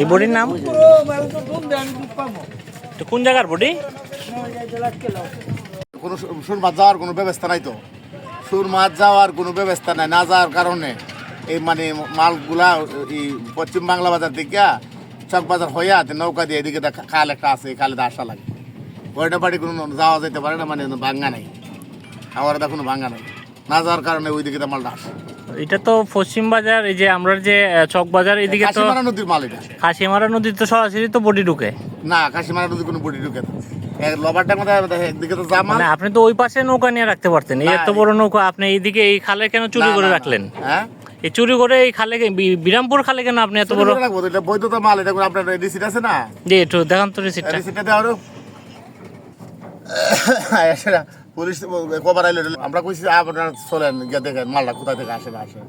এই বডির নাম? কোন জায়গার বডি? সুর মাছ যাওয়ার কোনো ব্যবস্থা নাই তো। সুর মাছ যাওয়ার কোনো ব্যবস্থা নাই, না যাওয়ার কারণে। এই মানে মালগুলা, এই পশ্চিম বাংলা বাজার থেকে চক বাজার হইয়া তে নৌকা দিয়ে এদিকে খাল একটা আছে খালে আসা লাগে ওইটা বাড়ি কোনো যাওয়া যেতে পারে না মানে ভাঙ্গা নাই। আমার দা কোনো ভাঙ্গা নাই। না যাওয়ার কারণে ওইদিকে দা মালটা আসে। এটা তো পশ্চিম বাজার এই যে আমরা যে চক বাজার এদিকে তো কাশিমারা নদীর মাল এটা। খাসিমারা নদীর তো সরাসরি তো বডি ঢুকে। না কাশিমারা নদীর কোনো বডি ঢুকে না। একদিকে তো জামা মানে আপনি তো ওই পাশে নৌকা নিয়ে রাখতে পারতেন এই এত বড় নৌকা আপনি এইদিকে এই খালে কেন চুরি করে রাখলেন? হ্যাঁ? এই চুরি করে এই খালে বিরামপুর খালে কেন আপনি এত বড় রাখব এটা বৈধতা মাল এটা আপনার রিসিট আছে না? জি একটু দেখান তো রিসিটটা রিসিটটা দেওয়ার পুলিশ কবার আইলো আমরা কইছি আপনারা চলেন গিয়ে দেখেন মালটা কোথা থেকে আসে না আসে।